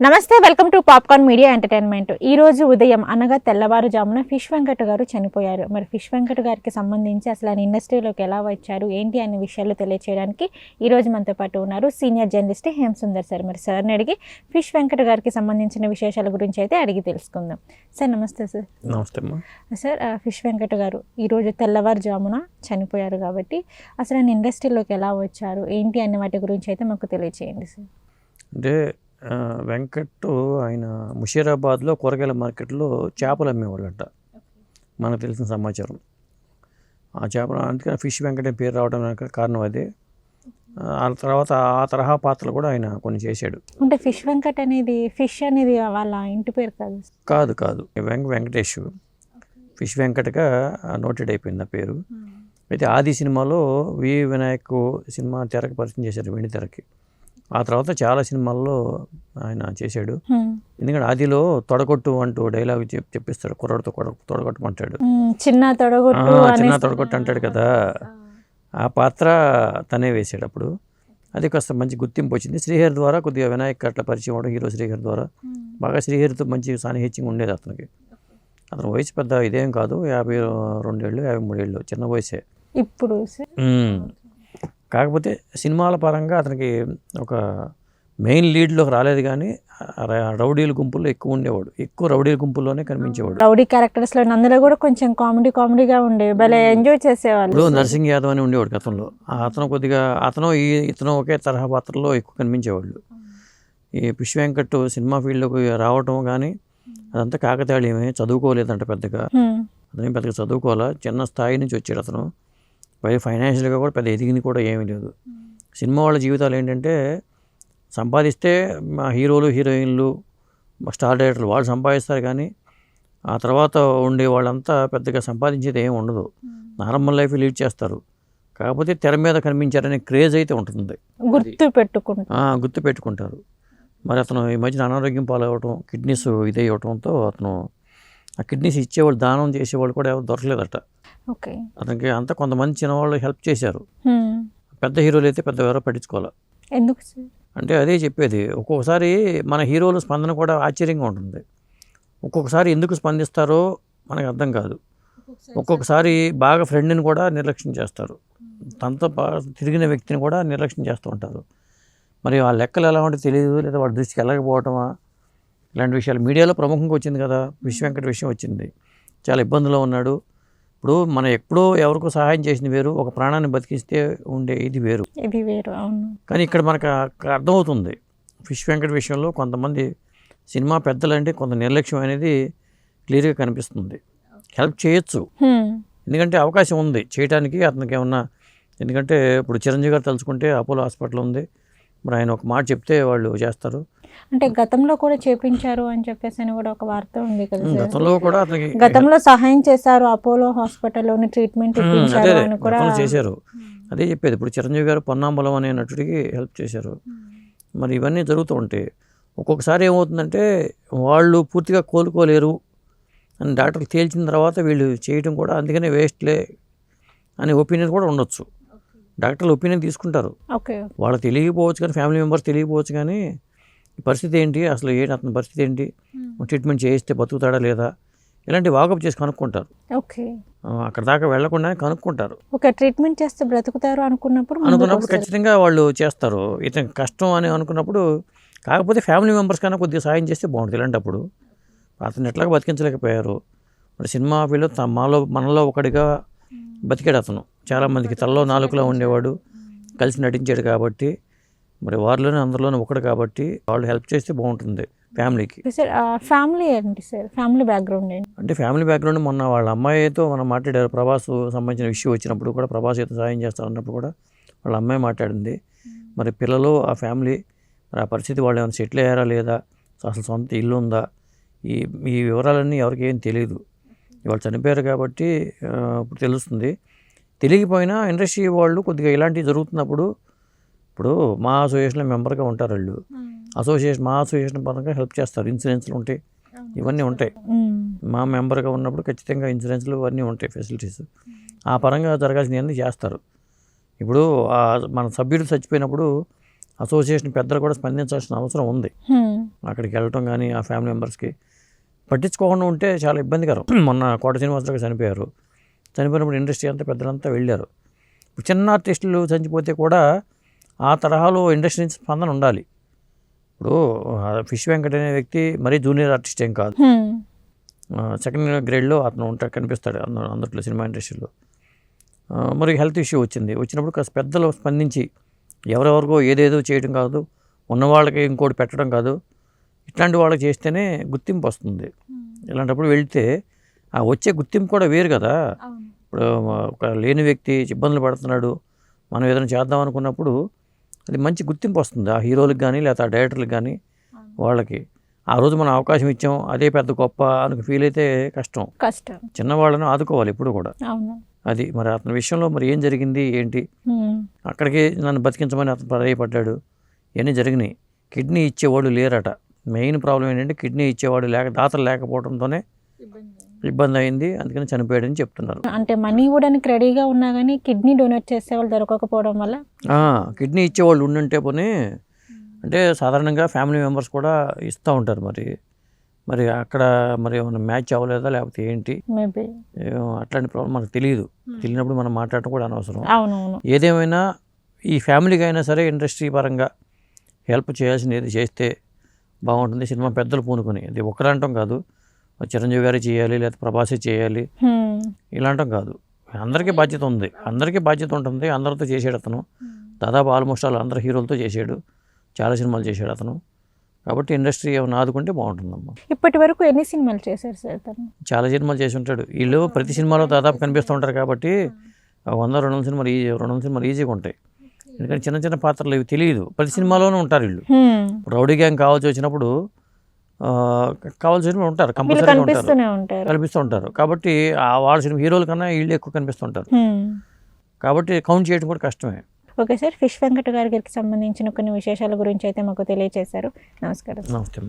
నమస్తే welcome to popcorn media entertainment. ఈ రోజు ఉదయం అనగా తెల్లవారుజామున ఫిష్ వెంకట్ గారు చనిపోయారు. మరి ఫిష్ వెంకట్ గారికి సంబంధించి అసలు ఆయన ఇండస్ట్రీలోకి ఎలా వచ్చారు ఏంటి అనే విషయాలు తెలియచేయడానికి ఈ రోజు మనతో పాటు ఉన్నారు senior journalist Hem Sundar sir. మరి సార్ని అడిగి ఫిష్ వెంకట్ గారికి సంబంధించిన విశేషాల గురించి అయితే అడిగి తెలుసుకుందాం. సార్ నమస్తే సార్. నమస్తే సార్ ఫిష్ వెంకట్ గారు ఈరోజు తెల్లవారుజామున చనిపోయారు కాబట్టి అసలు ఆయన ఇండస్ట్రీలోకి ఎలా వచ్చారు ఏంటి అనే వాటి గురించి అయితే మాకు తెలియచేయండి సార్. అంటే వెంకట్ ఆయన ముషీరాబాద్లో కూరగాయల మార్కెట్లో చేపలు అమ్మేవాళ్ళంట. మనకు తెలిసిన సమాచారం. ఆ చేపలు అందుకని ఫిష్ వెంకట్ పేరు రావడం కారణం అదే. ఆ తర్వాత ఆ తరహా పాత్రలు కూడా ఆయన కొన్ని చేశాడు. అంటే ఫిష్ వెంకట్ అనేది ఫిష్ అనేది వాళ్ళ ఇంటి పేరు కాదు? కాదు కాదు. వెంక వెంకటేష్. ఫిష్ వెంకట్గా నోటెడ్ అయిపోయింది ఆ పేరు. అయితే ఆది సినిమాలో వి. వినాయక్ సినిమా తెరకు పరిచయం చేశారు వెండి తెరకి ఆ తర్వాత చాలా సినిమాల్లో ఆయన చేశాడు. ఎందుకంటే ఆదిలో తొడగొట్టు అంటూ డైలాగ్ చెప్ చెప్పిస్తాడు కుర్రాడితో తొడగొట్టమంటాడు చిన్న తొడగొట్టు చిన్న తొడగొట్టు అంటాడు కదా. ఆ. పాత్ర తనే వేసాడు అప్పుడు. అది కాస్త మంచి గుర్తింపు వచ్చింది. శ్రీహరి ద్వారా కొద్దిగా వినాయక్ అట్లా పరిచయం అవడం హీరో శ్రీహరి ద్వారా. బాగా శ్రీహరితో మంచి సాన్నిహిత్యంగా ఉండేది అతనికి. అతని వయసు పెద్ద ఇదేం కాదు యాభై రెండేళ్ళు యాభై మూడేళ్ళు చిన్న వయసే. ఇప్పుడు. కాకపోతే సినిమాల పరంగా అతనికి ఒక మెయిన్ లీడ్లోకి రాలేదు కానీ రౌడీల గుంపుల్లో ఎక్కువ ఉండేవాడు. ఎక్కువ రౌడీల గుంపుల్లోనే కనిపించేవాడు. రౌడీ క్యారెక్టర్స్లో అందులో కూడా కొంచెం కామెడీ కామెడీగా ఉండేవి భలే ఎంజాయ్ చేసేవాళ్ళు. ఇప్పుడు నర్సింగ్ యాదవ్ అని ఉండేవాడు గతంలో. అతను కొద్దిగా అతను ఈ ఇతను ఒకే తరహా పాత్రలో ఎక్కువ కనిపించేవాళ్ళు. ఈ పుష్ వెంకట్ సినిమా ఫీల్డ్లోకి రావటం కానీ అదంతా కాకతాళీయమే. చదువుకోలేదంట పెద్దగా. అతను పెద్దగా చదువుకోవాలా? చిన్న స్థాయి నుంచి వచ్చాడు అతను. పైగా ఫైనాన్షియల్గా కూడా పెద్ద ఎదిగింది కూడా ఏమీ లేదు. సినిమా వాళ్ళ జీవితాలు ఏంటంటే సంపాదిస్తే మా హీరోలు హీరోయిన్లు స్టార్ డైరెక్టర్లు వాళ్ళు సంపాదిస్తారు కానీ ఆ తర్వాత ఉండే వాళ్ళంతా పెద్దగా సంపాదించేది ఏమి ఉండదు. నార్మల్ లైఫ్ లీడ్ చేస్తారు. కాకపోతే తెర మీద కనిపించారనే క్రేజ్ అయితే ఉంటుంది. గుర్తు పెట్టుకుంటా ఆ, గుర్తు పెట్టుకుంటారు. మరి అతను ఈ మధ్యన అనారోగ్యం పాలవటం కిడ్నీస్ ఇదే ఇవ్వటంతో అతను ఆ కిడ్నీస్ ఇచ్చేవాళ్ళు దానం చేసేవాళ్ళు కూడా ఎవరు దొరకలేదట. ఓకే. అతనికి అంతా కొంతమంది చిన్నవాళ్ళు హెల్ప్ చేశారు. పెద్ద హీరోలు అయితే పెద్ద ఎవరో పట్టించుకోవాలి? ఎందుకు అంటే అదే చెప్పేది ఒక్కొక్కసారి మన హీరోల స్పందన కూడా ఆశ్చర్యంగా ఉంటుంది. ఒక్కొక్కసారి ఎందుకు స్పందిస్తారో మనకు అర్థం కాదు. ఒక్కొక్కసారి బాగా ఫ్రెండ్ని కూడా నిర్లక్ష్యం చేస్తారు. తనతో బాగా తిరిగిన వ్యక్తిని కూడా నిర్లక్ష్యం చేస్తూ ఉంటారు. మరి ఆ లెక్కలు ఎలా ఉంటే తెలియదు లేదా వాడి దృష్టికి వెళ్ళకపోవటమా? ఇలాంటి విషయాలు మీడియాలో ప్రముఖంగా వచ్చింది కదా విశ్వ వెంకట విషయం వచ్చింది. చాలా ఇబ్బందులో ఉన్నాడు. ఇప్పుడు మనం ఎప్పుడో ఎవరికో సహాయం చేసింది వేరు ఒక ప్రాణాన్ని బతికిస్తే ఉండే ఇది వేరు. ఇది వేరు అవును. కానీ ఇక్కడ మనకు అర్థమవుతుంది. ఫిష్ వెంకట్ విషయంలో కొంతమంది సినిమా పెద్దలంటే కొంత నిర్లక్ష్యం అనేది క్లియర్గా కనిపిస్తుంది. హెల్ప్ చేయొచ్చు. ఎందుకంటే అవకాశం ఉంది. చేయడానికి అతనికి ఏమన్నా ఎందుకంటే ఇప్పుడు చిరంజీవి గారు తలుచుకుంటే అపోలో హాస్పిటల్ ఉంది. మరి ఆయన ఒక మాట చెప్తే వాళ్ళు చేస్తారు. అంటే గతంలో కూడా చేపించారు అని చెప్పేసి అని కూడా ఒక వార్త ఉంది కదా గతంలో కూడా అతనికి గతంలో సహాయం చేశారు అపోలో హాస్పిటల్లోని ట్రీట్మెంట్ కూడా చేశారు. అదే చెప్పేది ఇప్పుడు చిరంజీవి గారు పొన్నాంబలం అనే నటుడికి హెల్ప్ చేశారు. మరి ఇవన్నీ జరుగుతూ ఉంటాయి ఒక్కొక్కసారి ఏమవుతుందంటే వాళ్ళు పూర్తిగా కోలుకోలేరు అని డాక్టర్లు తేల్చిన తర్వాత వీళ్ళు చేయటం కూడా అందుకనే వేస్ట్లే అనే ఒపీనియన్ కూడా ఉండొచ్చు. డాక్టర్లు ఒపీనియన్ తీసుకుంటారు. ఓకే. వాళ్ళు తెలియకపోవచ్చు కానీ ఫ్యామిలీ మెంబర్స్ తెలియకపోవచ్చు కానీ పరిస్థితి ఏంటి? అసలు ఏంటి అతని పరిస్థితి ఏంటి? ట్రీట్మెంట్ చేయిస్తే బతుకుతాడా లేదా? ఇలాంటి వాకప్ చేసి కనుక్కుంటారు. ఓకే. అక్కడ దాకా వెళ్ళకుండా కనుక్కుంటారు. ఓకే ట్రీట్మెంట్ చేస్తే బ్రతుకుతారు అనుకున్నప్పుడు అనుకున్నప్పుడు. ఖచ్చితంగా వాళ్ళు చేస్తారు. ఇతనికి కష్టం అని అనుకున్నప్పుడు కాకపోతే ఫ్యామిలీ మెంబర్స్ కన్నా కొద్దిగా సాయం చేస్తే బాగుంటుంది. ఇలాంటప్పుడు అతను ఎట్లాగ బతికించలేకపోయారు. మరి సినిమా ఫీల్డ్ త- మాలో మనలో ఒకడిగా బతికాడు అతను. చాలామందికి తలలో నాలుగులో ఉండేవాడు. కలిసి నటించాడు కాబట్టి మరి వారిలోనే అందరిలోనే ఒకడు కాబట్టి వాళ్ళు హెల్ప్ చేస్తే బాగుంటుంది ఫ్యామిలీకి. సార్ ఫ్యామిలీ ఏంటి సార్ ఫ్యామిలీ బ్యాక్గ్రౌండ్ ఏంటి? అంటే ఫ్యామిలీ బ్యాక్గ్రౌండ్ మొన్న వాళ్ళ అమ్మాయితో మనం మాట్లాడారు. ప్రభాస్ సంబంధించిన ఇష్యూ వచ్చినప్పుడు కూడా ప్రభాస్ అయితే సాయం చేస్తారన్నప్పుడు కూడా వాళ్ళ అమ్మాయి మాట్లాడింది. మరి పిల్లలు ఆ ఫ్యామిలీ మరి ఆ పరిస్థితి వాళ్ళు ఏమైనా సెటిల్ అయ్యారా లేదా? అసలు సొంత ఇల్లు ఉందా? ఈ ఈ వివరాలన్నీ ఎవరికి ఏం తెలియదు ఇవాళ చనిపోయారు కాబట్టి ఇప్పుడు తెలుస్తుంది. తెలియకపోయినా ఇండస్ట్రీ వాళ్ళు కొద్దిగా ఇలాంటివి జరుగుతున్నప్పుడు ఇప్పుడు మా అసోసియేషన్లో మెంబర్గా ఉంటారు వాళ్ళు. అసోసియేషన్ మా అసోసియేషన్ పరంగా హెల్ప్ చేస్తారు. ఇన్సూరెన్స్లు ఉంటాయి ఇవన్నీ ఉంటాయి. మా మెంబర్గా ఉన్నప్పుడు ఖచ్చితంగా ఇన్సూరెన్స్లు అన్నీ ఉంటాయి ఫెసిలిటీస్. ఆ పరంగా జరగాల్సినవన్నీ చేస్తారు. ఇప్పుడు మన సభ్యుడు చచ్చిపోయినప్పుడు అసోసియేషన్ పెద్దలు కూడా స్పందించాల్సిన అవసరం ఉంది. అక్కడికి వెళ్ళటం కానీ ఆ ఫ్యామిలీ మెంబర్స్కి. పట్టించుకోకుండా ఉంటే చాలా ఇబ్బందికరం. మొన్న కోట శ్రీనివాసరావు చనిపోయారు. చనిపోయినప్పుడు ఇండస్ట్రీ అంతా పెద్దలంతా వెళ్ళారు. చిన్న ఆర్టిస్టులు చనిపోతే కూడా ఆ తరహాలో ఇండస్ట్రీ నుంచి స్పందన ఉండాలి. ఇప్పుడు ఫిష్ వెంకట్ అనే వ్యక్తి మరీ జూనియర్ ఆర్టిస్ట్ ఏం కాదు. సెకండ్ గ్రేడ్లో అతను ఉంటాడు కనిపిస్తాడు అంద అందట్లో సినిమా ఇండస్ట్రీలో. మరి హెల్త్ ఇష్యూ వచ్చింది. వచ్చినప్పుడు కాస్త పెద్దలు స్పందించి ఎవరెవరికో ఏదేదో చేయడం కాదు ఉన్న వాళ్ళకి ఇంకోటి పెట్టడం కాదు ఇట్లాంటి వాళ్ళకి చేస్తేనే గుర్తింపు వస్తుంది. ఇలాంటప్పుడు వెళ్తే ఆ వచ్చే గుర్తింపు కూడా వేరు కదా. ఇప్పుడు ఒక లేని వ్యక్తి ఇబ్బందులు పడుతున్నాడు మనం ఏదైనా చేద్దాం అనుకున్నప్పుడు అది మంచి గుర్తింపు వస్తుంది. ఆ హీరోలకు కానీ లేకపోతే ఆ డైరెక్టర్లకు కానీ వాళ్ళకి. ఆ రోజు మనం అవకాశం ఇచ్చాం అదే పెద్ద గొప్ప అని ఫీల్ అయితే కష్టం. కష్టం. చిన్నవాళ్ళను ఆదుకోవాలి ఇప్పుడు కూడా. అది మరి అతని విషయంలో మరి ఏం జరిగింది ఏంటి. అక్కడికి నన్ను బతికించమని అతను ప్రాధాయపడ్డాడు ఇవన్నీ జరిగినాయి. కిడ్నీ ఇచ్చేవాడు లేరట. మెయిన్ ప్రాబ్లం ఏంటంటే కిడ్నీ ఇచ్చేవాడు లేక దాతలు లేకపోవడంతోనే ఇబ్బంది అయింది అందుకని చనిపోయాడని చెప్తున్నారు. అంటే మనీ ఇవ్వడానికి రెడీగా ఉన్నా కానీ కిడ్నీ డొనేట్ చేసే వాళ్ళు దొరకకపోవడం వల్ల? ఆ, కిడ్నీ ఇచ్చేవాళ్ళు ఉండుంటే పోనీ అంటే సాధారణంగా ఫ్యామిలీ మెంబర్స్ కూడా ఇస్తూ ఉంటారు మరి. మరి అక్కడ మరి ఏమైనా మ్యాచ్ అవ్వలేదా లేకపోతే ఏంటి? అట్లాంటి ప్రాబ్లం మనకు తెలియదు తెలియనప్పుడు మనం మాట్లాడటం కూడా అనవసరం. ఏదేమైనా ఈ ఫ్యామిలీకి అయినా సరే ఇండస్ట్రీ పరంగా హెల్ప్ చేయాల్సింది ఏది చేస్తే బాగుంటుంది. సినిమా పెద్దలు పూనుకొని. ఇది ఒకరంటం కాదు. చిరంజీవి గారి చేయాలి లేకపోతే ప్రభాసే చేయాలి. ఇలాంటం కాదు. అందరికీ బాధ్యత ఉంది. అందరికీ బాధ్యత ఉంటుంది. అందరితో చేసాడు అతను. దాదాపు ఆల్మోస్ట్ ఆల్ అందరు హీరోలతో చేసాడు చాలా సినిమాలు చేశాడు అతను. కాబట్టి ఇండస్ట్రీ ఏమైనా ఆదుకుంటే బాగుంటుందమ్మా. ఇప్పటి వరకు ఎన్ని సినిమాలు చేశారు సార్ చాలా సినిమాలు చేసి ఉంటాడు. వీళ్ళు ప్రతి సినిమాలో దాదాపు కనిపిస్తూ ఉంటారు కాబట్టి ఆ వంద రెండు వందల సినిమాలు ఈజీ రెండు వందల సినిమాలు ఈజీగా ఉంటాయి. ఎందుకంటే చిన్న చిన్న పాత్రలు ఇవి తెలియదు. ప్రతి సినిమాలోనూ ఉంటారు వీళ్ళు. రౌడీ గ్యాంగ్ కావాల్సి వచ్చినప్పుడు కావాల్సిన సినిమా ఉంటారు వీళ్ళు కంపల్సరీగా ఉంటారు. కనిపిస్తూ ఉంటారు. కాబట్టి ఆ వాళ్ళ సినిమా హీరోల కన్నా వీళ్ళు ఎక్కువ కనిపిస్తుంటారు. కాబట్టి కౌంట్ చేయడం కూడా కష్టమే. ఓకే సార్ ఫిష్ వెంకట గారికి సంబంధించిన కొన్ని విశేషాల గురించి అయితే మాకు తెలియజేశారు నమస్కారం నమస్తే